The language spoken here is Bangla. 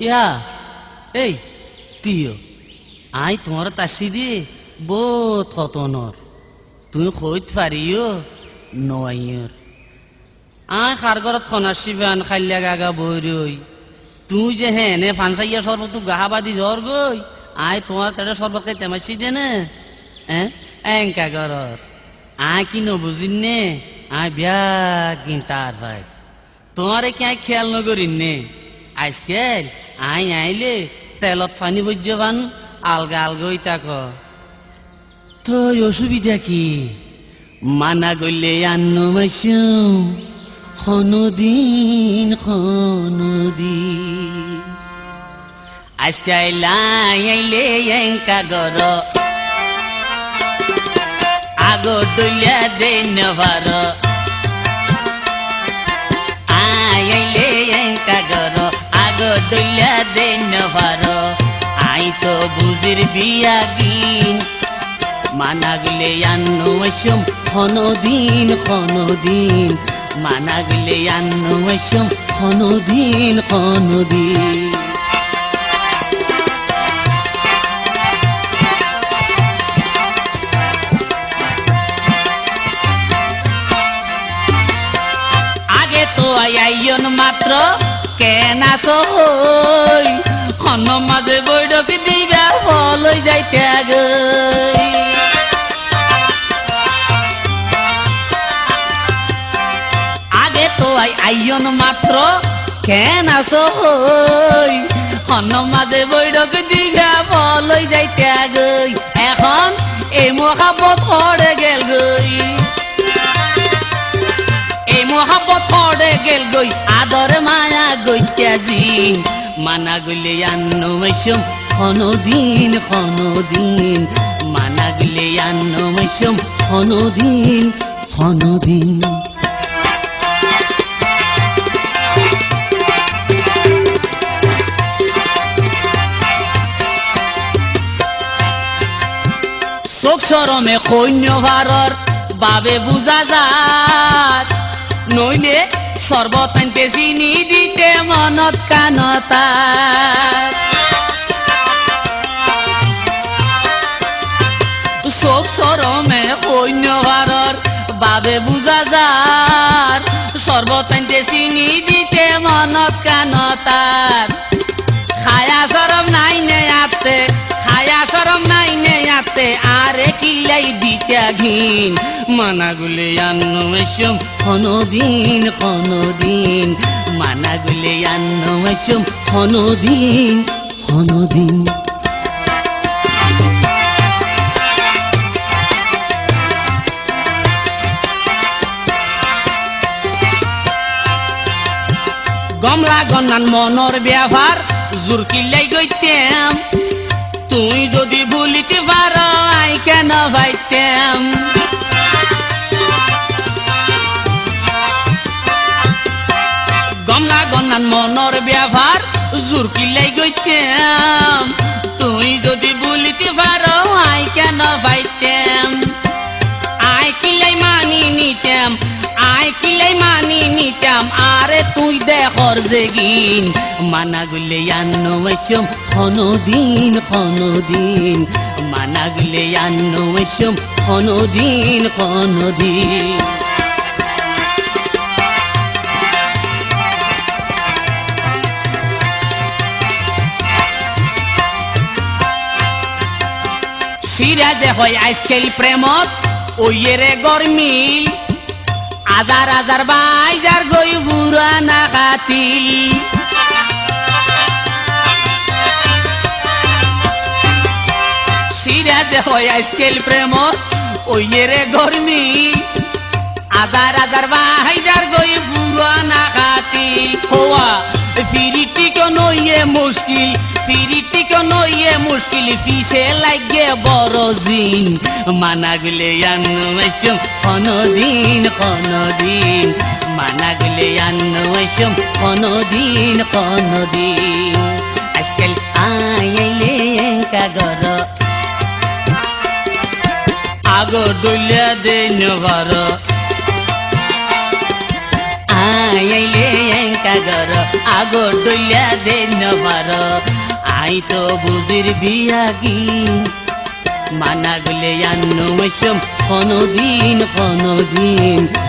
ইয়া, এই তুইও আই তোমার তাসি দিয়ে বহুত কতনর। তুমি কইত পারিও নয়র আই খার ঘরত খনার শিবান খাইলা গাগা বই রই তুই যে হ্যাঁ নে ফানসাইয়া সর্বত গাহাবাদি জ্বর গই আই তোমার তারা সর্বত খাই তেমাসি দে না হ্যাঁ এঙ্কা ঘরর আই কি নবুজিন নে? আই বিয়া কিন তার ভাই তোমারে কি খেয়াল নগরিন নে? আজকাল আই আইলে তেলত পানি বৈজ্যবান আলগা আলগই তাক তোর অসুবিধা কি? মানা গলে আন্ন মাসুম খনদিন খনদিন। আজকাল আইলে এঙ্কা গর। আগর দলিয়া দেন ভার। আইলে এঙ্কা গর। আগর দলিয়া দেন ভার। আই তো বুঝির বিয়া গিন। মানাগলে আন্ন মৌসুম খনদিন খনদিন মানাগলে আন্ন মৌসুম খনদিন খনদিন আগে তো আইয়ন মাত্র কেন আসো হই খন মাঝে বৈঠক দিবা ফলই যাইতে আগই আগে তো আই আইয়ন মাত্র কেন আসো হই খন মাঝে বৈঠক দিবা ফলই যাইতে আগই এখন এই মহাবত হরে গেল গই। হরে গেল গই, আদর মায়া গইত্যা জিন মানা গলে আন্ন মৌসুম খনদিন খনদিন মানা গলে আন্ন মৌসুম খনদিন খনদিন চোখ সরমে সৈন্য ভাৰৰ বাবে বুজা যাত নইলে সৰ্বতান্তে চিনি দিতে মনত কানতা। চোখ সরমে সৈন্য ভাৰৰ বাবে বুজা যাৰ আনতে চিনি দিতে মনত কাণতাত আতে আরে কিলাই দিতা ঘিন। মানাগুলে আন্ন মেসুম খনদিন খনদিন মানাগুলে আন্ন মেসুম খনদিন খনদিন গমলা গন্নান মনৰ ব্যবহার জোর কিল্লাই গইতাম তুই যদি ভুলিতে পার আই কেন ভাইতাম? গমলা গন্নান মনৰ ব্যবহার জোর লাই গইতাম দেখর জেগিন মানা গুলে আন্ন মৌসুম খনদিন খনদিন মানা সিরাজে হয় আইসকেল প্রেমত, ওইয়েরে গরমিল, আজার আজার বাইজার খাতিল সিরাজে হয় আইসকেল প্রেমত ওইয়েরে গরমিল আজার আজার বাইজার গই পুরানা খাতিল। হওয়া ফিরিটিক নইয়ে মুশকিল ফিরিটিক নইয়ে মুশকিল, ফিসে লাগে বড় জিন। মানা গলে আন্ন মেসম খনদিন। খনদিন মানা গলে আন্ন মেসম খনদিন খনদিন আজকাল আইলে কাগর আগর ডুলিয়া দেন ভার আই আইলে এঙ্কা গর আগর দইলা দে নবার আই তো বুজির বিয়া কি? মানা গুলে আন্নু মৈসম